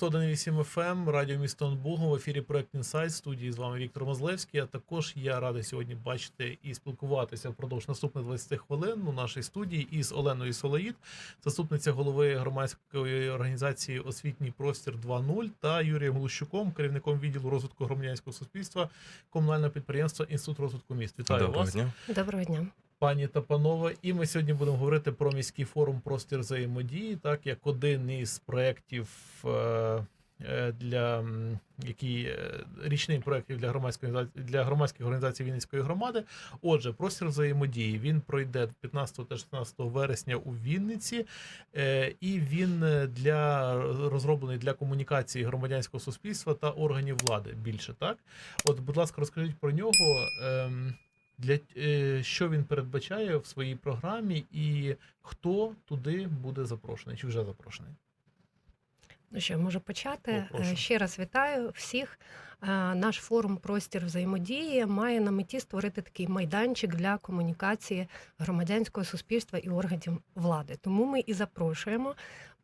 101.8 FM, радіо місто Бугом, в ефірі проект Інсайт, студії з вами Віктор Мозлевський. А також я радий сьогодні бачити і спілкуватися впродовж наступних 20 хвилин у нашій студії із Оленою Солоїд, заступниця голови громадської організації Освітній простір 2.0 та Юрієм Глущуком, керівником відділу розвитку громадянського суспільства комунального підприємства Інститут розвитку міст. Вітаю Доброго вас. дня. Доброго дня. Пані та панове. І ми сьогодні будемо говорити про міський форум простір взаємодії, так як один із проєктів е, е, для який е, річний проєктів для громадської для громадських організацій Вінницької громади. Отже, простір взаємодії він пройде 15 та 16 вересня у Вінниці, і він для розроблений для комунікації громадянського суспільства та органів влади більше. Так, от, будь ласка, розкажіть про нього. Для е, що він передбачає в своїй програмі, і хто туди буде запрошений, чи вже запрошений? Ну що, можу почати. О. Е, Ще раз вітаю всіх. Е, Наш форум Простір взаємодії має на меті створити такий майданчик для комунікації громадянського суспільства і органів влади. Тому ми і запрошуємо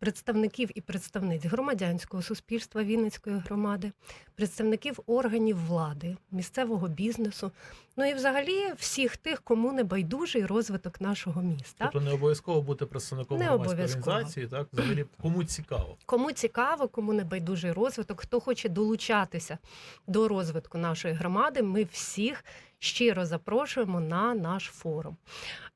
представників і представниць громадянського суспільства Вінницької громади, представників органів влади, місцевого бізнесу, ну і взагалі всіх тих, кому не байдужий розвиток нашого міста. Тобто не обов'язково бути представником Не громадської організації, так взагалі кому цікаво. Кому цікаво, кому не байдужий розвиток, хто хоче долучатися до розвитку нашої громади, ми всіх щиро запрошуємо на наш форум.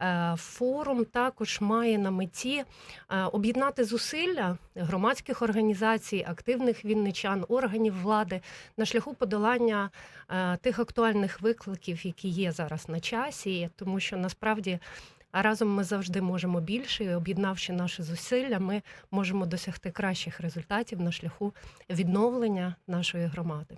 Е, Форум також має на меті е, об'єднати зусилля громадських організацій, активних вінничан, органів влади на шляху подолання е, тих актуальних викликів, які є зараз на часі, тому що насправді. А разом ми завжди можемо більше, і об'єднавши наші зусилля, ми можемо досягти кращих результатів на шляху відновлення нашої громади.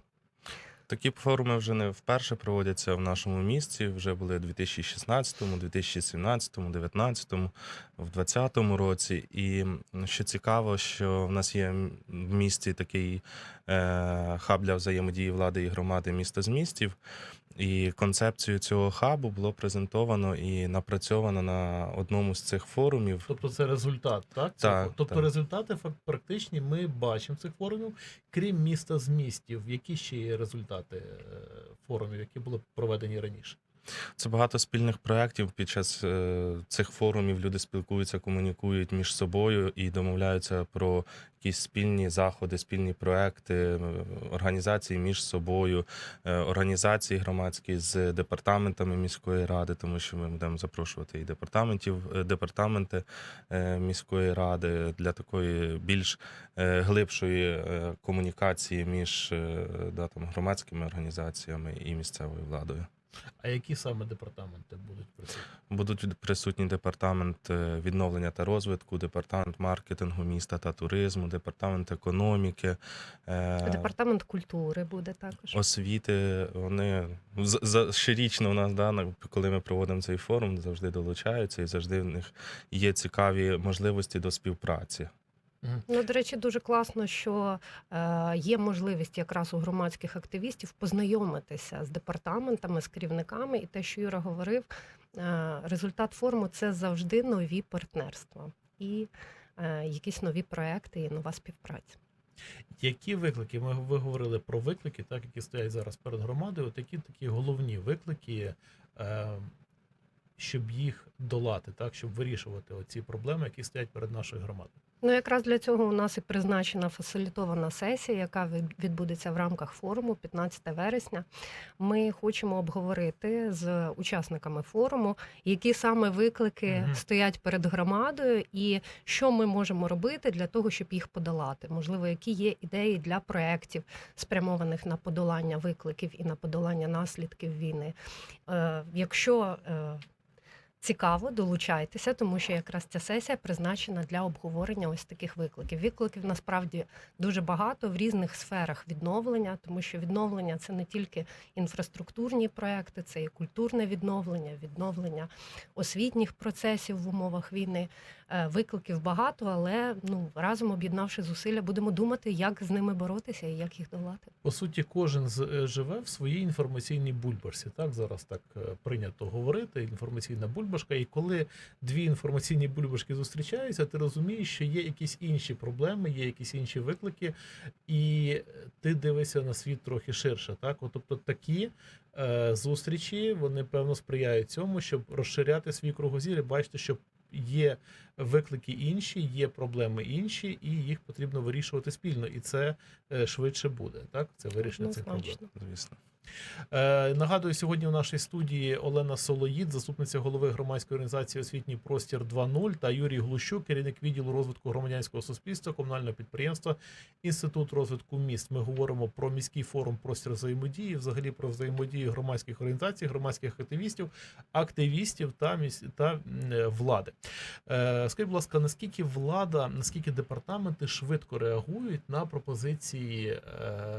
Такі форуми вже не вперше проводяться в нашому місті. Вже були у 2016, 2017, 2019, в 2020 році. І що цікаво, що в нас є в місті такий е, хаб для взаємодії влади і громади міста з містів. І концепцію цього хабу було презентовано і напрацьовано на одному з цих форумів. Тобто це результат, так? Так, тобто так. результати практичні ми бачимо цих форумів, крім міста з містів. Які ще є результати е, форумів, які були проведені раніше? Це багато спільних проєктів. Під час е, цих форумів люди спілкуються, комунікують між собою і домовляються про якісь спільні заходи, спільні проекти, е, організації між собою, е, організації громадські з департаментами міської ради, тому що ми будемо запрошувати і департаментів, департаменти міської ради для такої більш глибшої комунікації між да, там, громадськими організаціями і місцевою владою. А які саме департаменти будуть присутні? Будуть присутні департамент е, відновлення та розвитку, департамент маркетингу міста та туризму, департамент економіки, е, Департамент культури буде також. освіти. Вони за щорічно у нас, дана, коли ми проводимо цей форум, завжди долучаються і завжди в них є цікаві можливості до співпраці. Ну, до речі, дуже класно, що е, є можливість якраз у громадських активістів познайомитися з департаментами, з керівниками, і те, що Юра говорив, е, результат форуму це завжди нові партнерства і е, якісь нові проекти і нова співпраця. Які виклики? Ми ви говорили про виклики, так які стоять зараз перед громадою. От які такі головні виклики, е, щоб їх долати, так щоб вирішувати оці проблеми, які стоять перед нашою громадою. Ну, якраз для цього у нас і призначена фасилітована сесія, яка відбудеться в рамках форуму 15 вересня. Ми хочемо обговорити з учасниками форуму, які саме виклики Мгм. стоять перед громадою, і що ми можемо робити для того, щоб їх подолати. Можливо, які є ідеї для проєктів, спрямованих на подолання викликів і на подолання наслідків війни. Е, Якщо е, Цікаво, долучайтеся, тому що якраз ця сесія призначена для обговорення ось таких викликів. Викликів насправді дуже багато в різних сферах відновлення, тому що відновлення це не тільки інфраструктурні проекти, це і культурне відновлення, відновлення освітніх процесів в умовах війни. Е, Викликів багато, але ну разом об'єднавши зусилля, будемо думати, як з ними боротися і як їх долати. По суті, кожен е, живе в своїй інформаційній бульбашці. Так зараз так е, прийнято говорити. Інформаційна бульбашка. І коли дві інформаційні бульбашки зустрічаються, ти розумієш, що є якісь інші проблеми, є якісь інші виклики, і ти дивишся на світ трохи ширше. Так, От, тобто такі зустрічі вони певно сприяють цьому, щоб розширяти свій кругозір і бачити, що є виклики інші, є проблеми інші, і їх потрібно вирішувати спільно. І це е, швидше буде. Так, це вирішення цих проблем. Звісно. Е, нагадую, сьогодні у нашій студії Олена Солоїд, заступниця голови громадської організації Освітній простір 2.0 та Юрій Глущук, керівник відділу розвитку громадянського суспільства, комунального підприємства Інститут розвитку міст. Ми говоримо про міський форум простір взаємодії, взагалі про взаємодію громадських організацій, громадських активістів, активістів та міс... та е, влади. Е, скажіть, будь ласка, наскільки влада, наскільки департаменти швидко реагують на пропозиції е,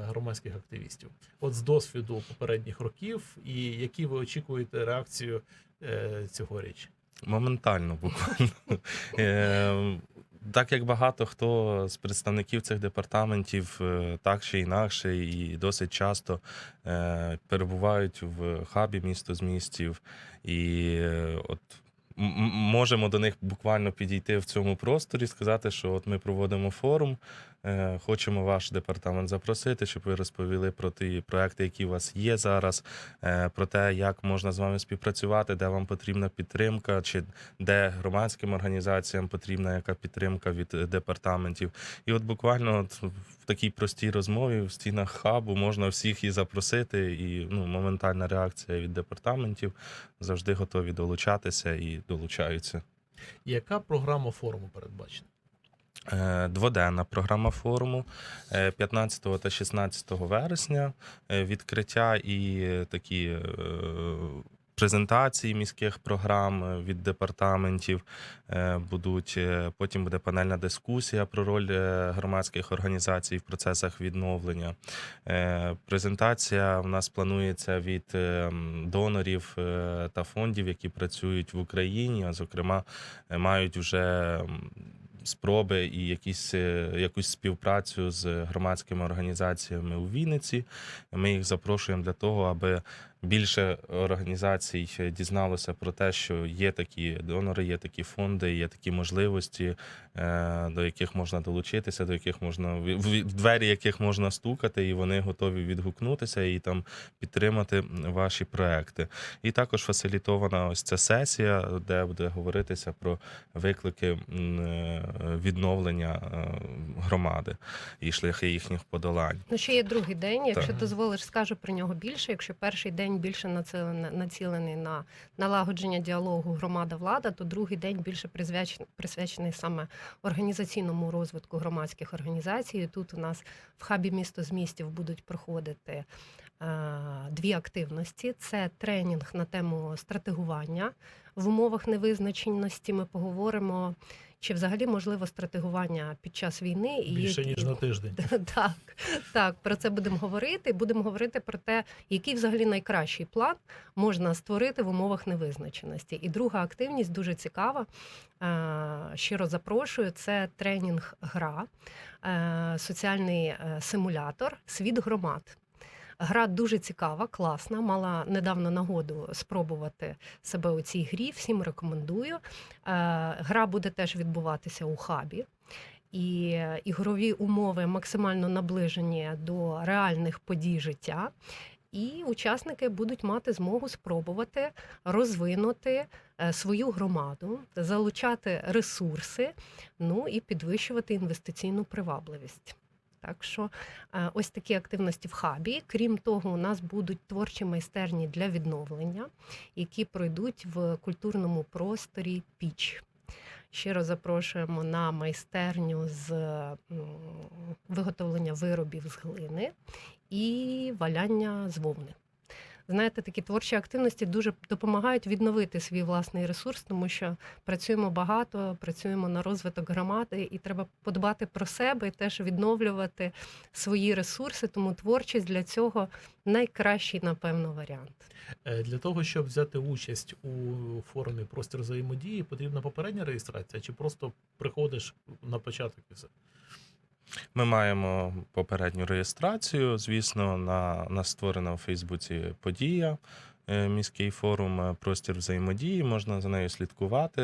громадських активістів? От з досвіду попередніх років, і які ви очікуєте реакцію е, цьогоріч? Моментально, буквально. Е, Так як багато хто з представників цих департаментів е, так чи інакше, і досить часто перебувають в хабі місто з містів, і от можемо до них буквально підійти в цьому просторі, сказати, що от ми проводимо форум. Е, Хочемо ваш департамент запросити, щоб ви розповіли про ті проекти, які у вас є зараз, е, про те, як можна з вами співпрацювати, де вам потрібна підтримка, чи де громадським організаціям потрібна яка підтримка від департаментів. І от буквально от в такій простій розмові в стінах хабу можна всіх і запросити, і ну, моментальна реакція від департаментів завжди готові долучатися і долучаються. Яка програма форуму передбачена? Е, Дводенна програма форуму е, 15 та 16 вересня. е, Відкриття і е, такі е, презентації міських програм е, від департаментів е, будуть. Е, Потім буде панельна дискусія про роль е, громадських організацій в процесах відновлення. Е, Презентація в нас планується від е, донорів е, та фондів, які працюють в Україні, а зокрема е, мають вже спроби і якісь, е, якусь співпрацю з громадськими організаціями у Вінниці. Ми їх запрошуємо для того, аби більше організацій дізналося про те, що є такі донори, є такі фонди, є такі можливості, е, до яких можна долучитися, до яких можна в двері яких можна стукати, і вони готові відгукнутися і там підтримати ваші проекти. І також фасилітована ось ця сесія, де буде говоритися про виклики е, відновлення е, громади і шляхи їхніх подолань. Ну, ще є другий день. Якщо дозволиш, скажу про нього більше. Якщо перший день більше націлений, на налагодження діалогу громада-влада, то другий день більше присвячений, саме організаційному розвитку громадських організацій. Тут у нас в хабі місто з містів будуть проходити е, дві активності: це тренінг на тему стратегування в умовах невизначеності. Ми поговоримо. Чи взагалі можливо стратегування під час війни і Більше які- ніж на тиждень. Так, так, про це будемо говорити. Будемо говорити про те, який взагалі найкращий план можна створити в умовах невизначеності. І друга активність дуже цікава. Е, Щиро запрошую. Це тренінг гра, е, соціальний е, симулятор Світ громад. Гра дуже цікава, класна. Мала недавно нагоду спробувати себе у цій грі. Всім рекомендую. Е, Гра буде теж відбуватися у хабі. І ігрові умови максимально наближені до реальних подій життя. І учасники будуть мати змогу спробувати розвинути е, свою громаду, залучати ресурси, ну і підвищувати інвестиційну привабливість. Так що е, ось такі активності в хабі. Крім того, у нас будуть творчі майстерні для відновлення, які пройдуть в культурному просторі Піч. Щиро запрошуємо на майстерню з виготовлення виробів з глини і валяння з вовни. Знаєте, такі творчі активності дуже допомагають відновити свій власний ресурс, тому що працюємо багато, працюємо на розвиток громади, і треба подбати про себе і теж відновлювати свої ресурси. Тому творчість для цього найкращий, напевно, варіант. Е, Для того, щоб взяти участь у форумі простір взаємодії, потрібна попередня реєстрація, чи просто приходиш на початок і все? Ми маємо попередню реєстрацію. Звісно, на, на створена у Фейсбуці подія. Е, Міський форум е, простір взаємодії, можна за нею слідкувати.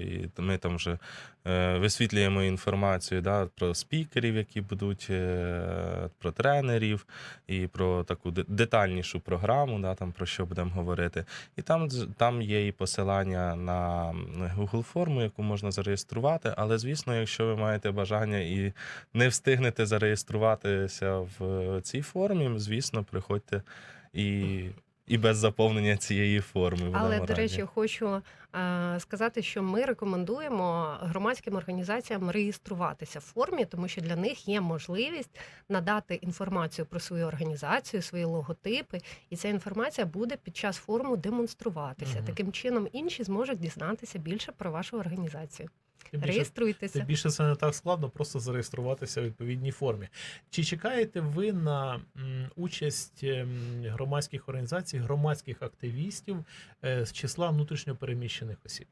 І ми там вже е, висвітлюємо інформацію да, про спікерів, які будуть, про тренерів і про таку детальнішу програму, да, там, про що будемо говорити. І там, там є і посилання на Google форму, яку можна зареєструвати. Але, звісно, якщо ви маєте бажання і не встигнете зареєструватися в цій формі, звісно, приходьте і, і без заповнення цієї форми. Але до речі, хочу е, сказати, що ми рекомендуємо громадським організаціям реєструватися в формі, тому що для них є можливість надати інформацію про свою організацію, свої логотипи, і ця інформація буде під час форуму демонструватися. Мгм. Таким чином, інші зможуть дізнатися більше про вашу організацію. Тим більше, Реєструйтеся. тим більше це не так складно, просто зареєструватися в відповідній формі. Чи чекаєте ви на участь ем, громадських організацій, громадських активістів е, з числа внутрішньопереміщених осіб?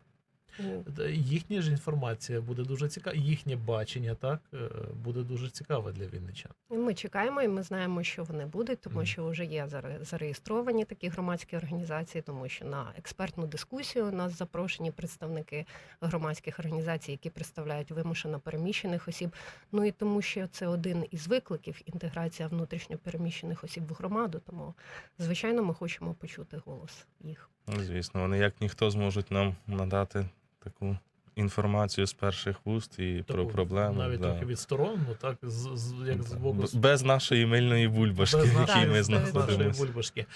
Їхня ж інформація буде дуже цікава, їхнє бачення так е, буде дуже цікаве для вінничан. Ми чекаємо, і ми знаємо, що вони будуть, тому що вже є заре- зареєстровані такі громадські організації, тому що на експертну дискусію у нас запрошені представники громадських організацій, які представляють вимушено переміщених осіб. Ну і тому, що це один із викликів інтеграція внутрішньо переміщених осіб в громаду. Тому, звичайно, ми хочемо почути голос їх. Ну, Звісно, вони як ніхто зможуть нам надати таку інформацію з перших вуст і про проблеми. навіть да. трохи відсторонено, так з, з як з боку Б- Без нашої мильної бульбашки, в нашої- якій ми без нашої знаходимося. бульбашки.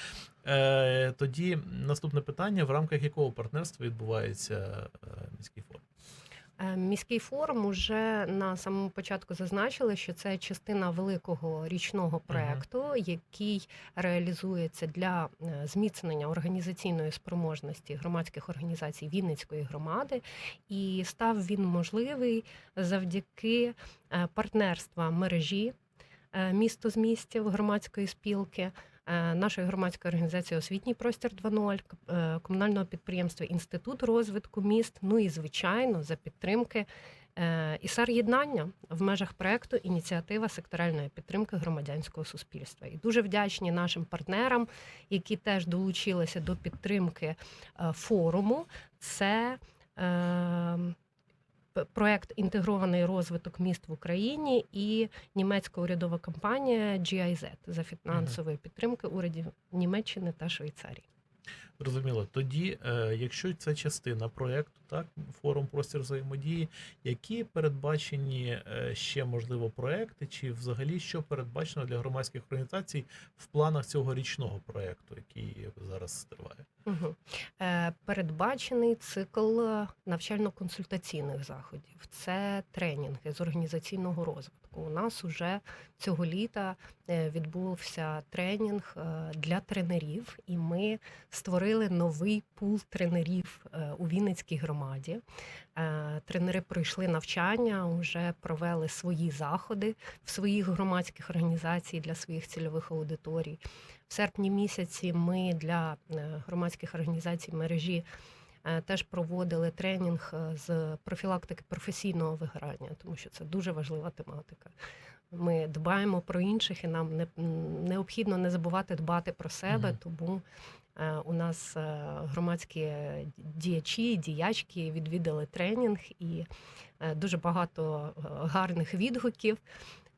Е, тоді наступне питання: в рамках якого партнерства відбувається е, міський форум? Е, Міський форум уже на самому початку зазначили, що це частина великого річного проекту, який реалізується для е, зміцнення організаційної спроможності громадських організацій Вінницької громади, і став він можливий завдяки е, партнерства мережі місто з містів громадської спілки. Е, Нашої громадської організації Освітній простір 2.0, к- е, комунального підприємства Інститут розвитку міст. Ну і звичайно, за підтримки е, ІСАР єднання в межах проекту ініціатива секторальної підтримки громадянського суспільства. І дуже вдячні нашим партнерам, які теж долучилися до підтримки форуму. Це проект інтегрований розвиток міст в Україні і німецька урядова компанія GIZ за фінансової підтримки урядів Німеччини та Швейцарії. Зрозуміло. Тоді, е, якщо це частина проєкту, так, форум простір взаємодії, які передбачені е, ще можливо проекти, чи взагалі що передбачено для громадських організацій в планах цього річного проєкту, який зараз триває? Угу. Передбачений цикл е, навчально-консультаційних заходів. Це тренінги з організаційного розвитку. У нас уже цього літа е, відбувся тренінг для тренерів, і ми створили новий пул тренерів у Вінницькій громаді. Е, Тренери пройшли навчання, вже провели свої заходи в своїх громадських організацій для своїх цільових аудиторій. В серпні місяці ми для е, громадських організацій мережі е, теж проводили тренінг з профілактики професійного вигорання, тому що це дуже важлива тематика. Ми дбаємо про інших, і нам не, необхідно не забувати дбати про себе, тому у нас е, громадські діячі, діячки відвідали тренінг і е, дуже багато е, гарних відгуків.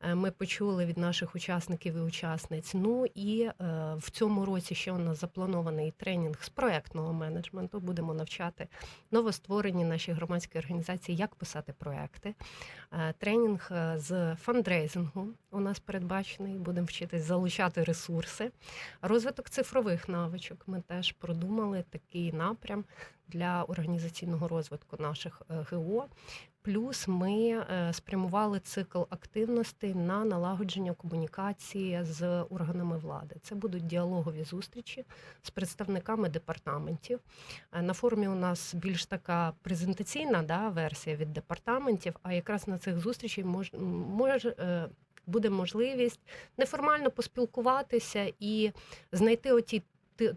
Е, Ми почули від наших учасників і учасниць. Ну і е, в цьому році ще у нас запланований тренінг з проектного менеджменту. Будемо навчати новостворені наші громадські організації, як писати проекти. Е, Тренінг з фандрейзингу у нас передбачений. Будемо вчитись залучати ресурси. Розвиток цифрових навичок. Ми теж продумали такий напрям для організаційного розвитку наших ГО. Плюс ми е, спрямували цикл активностей на налагодження комунікації з органами влади. Це будуть діалогові зустрічі з представниками департаментів. Е, На форумі у нас більш така презентаційна да, версія від департаментів, а якраз на цих зустрічей мож, може, е, буде можливість неформально поспілкуватися і знайти оті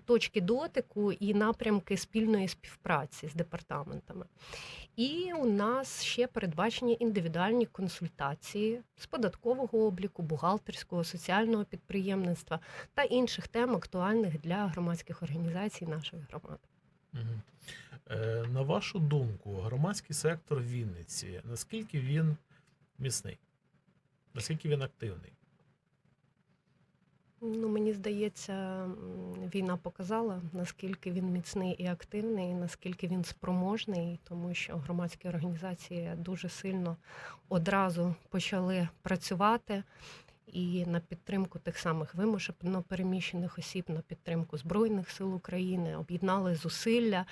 точки дотику і напрямки спільної співпраці з департаментами. І у нас ще передбачені індивідуальні консультації з податкового обліку, бухгалтерського, соціального підприємництва та інших тем, актуальних для громадських організацій нашої громади. Е, На вашу думку, громадський сектор Вінниці, наскільки він міцний? Наскільки він активний? Ну, мені здається, війна показала, наскільки він міцний і активний, наскільки він спроможний, тому що громадські організації дуже сильно одразу почали працювати і на підтримку тих самих вимушено переміщених осіб, на підтримку Збройних сил України, об'єднали зусилля.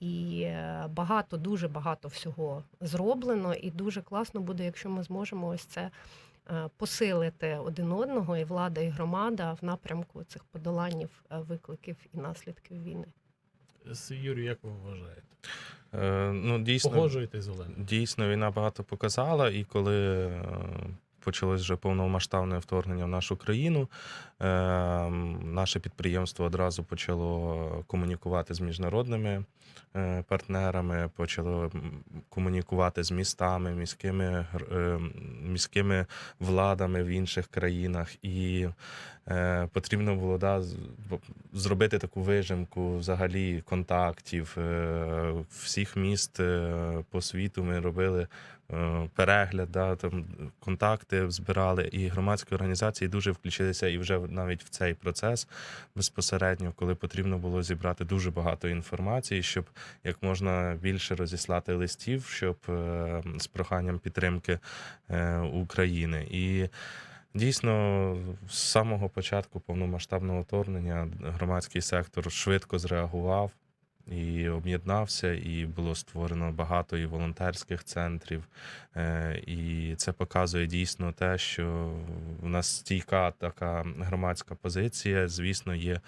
І е, багато, дуже багато всього зроблено, і дуже класно буде, якщо ми зможемо ось це посилити один одного, і влада, і громада в напрямку цих подоланів е, викликів і наслідків війни. Юрій, Юрію, як ви вважаєте? Е, ну, дійсно, Погоджуєтесь з Дійсно, війна багато показала, і коли е, почалось вже повномасштабне вторгнення в нашу країну, е, наше підприємство одразу почало комунікувати з міжнародними е, партнерами, почало комунікувати з містами, міськими, е, міськими владами в інших країнах. І е, потрібно було да, зробити таку вижимку взагалі контактів е, всіх міст е, по світу. Ми робили е, перегляд, да, там контакти збирали, і громадські організації дуже включилися і вже навіть в цей процес безпосередньо, коли потрібно було зібрати дуже багато інформації, щоб як можна більше розіслати листів, щоб е, з проханням підтримки е, України. І Дійсно, з самого початку повномасштабного вторгнення громадський сектор швидко зреагував і об'єднався, і було створено багато і волонтерських центрів. Е, І це показує дійсно те, що в нас стійка така громадська позиція. Звісно, є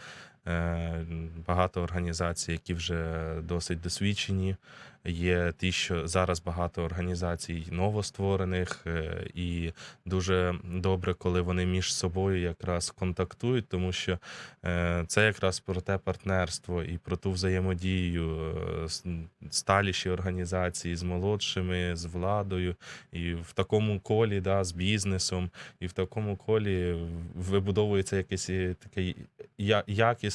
багато організацій, які вже досить досвідчені. Є ті, що зараз багато організацій новостворених, е, і дуже добре, коли вони між собою якраз контактують, тому що е, це якраз про те партнерство і про ту взаємодію е, сталіші організації з молодшими, з владою, і в такому колі, да, з бізнесом, і в такому колі вибудовується якийсь і такий я-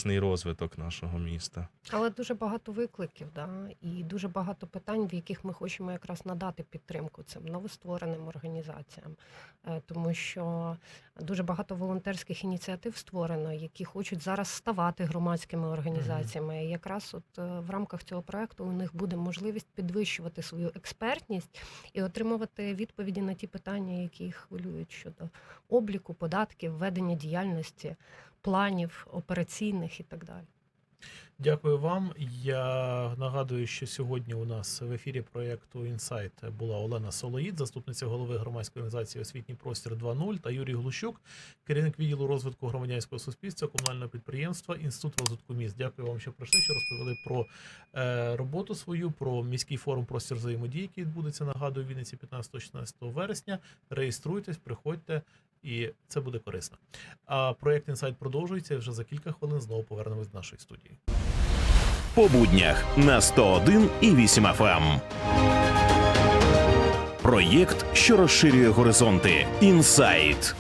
якісний розвиток нашого міста. Але дуже багато викликів, да, і дуже багато питань, в яких ми хочемо якраз надати підтримку цим новоствореним організаціям, Е, тому що дуже багато волонтерських ініціатив створено, які хочуть зараз ставати громадськими організаціями. І якраз от е, в рамках цього проекту у них буде можливість підвищувати свою експертність і отримувати відповіді на ті питання, які їх хвилюють щодо обліку, податків, ведення діяльності, планів операційних і так далі. Дякую вам. Я нагадую, що сьогодні у нас в ефірі проєкту Інсайт була Олена Солоїд, заступниця голови громадської організації Освітній простір 2.0 та Юрій Глущук, керівник відділу розвитку громадянського суспільства, комунального підприємства, Інститут розвитку міст. Дякую вам, що прийшли, що розповіли про е, роботу свою, про міський форум простір взаємодії, який відбудеться. Нагадую, в Вінниці 15-16 вересня. Реєструйтесь, приходьте. І це буде корисно. А проєкт інсайт продовжується. Вже за кілька хвилин знову повернемось до нашої студії. По буднях на 101 і 8 FM. Проєкт, що розширює горизонти. Інсайт.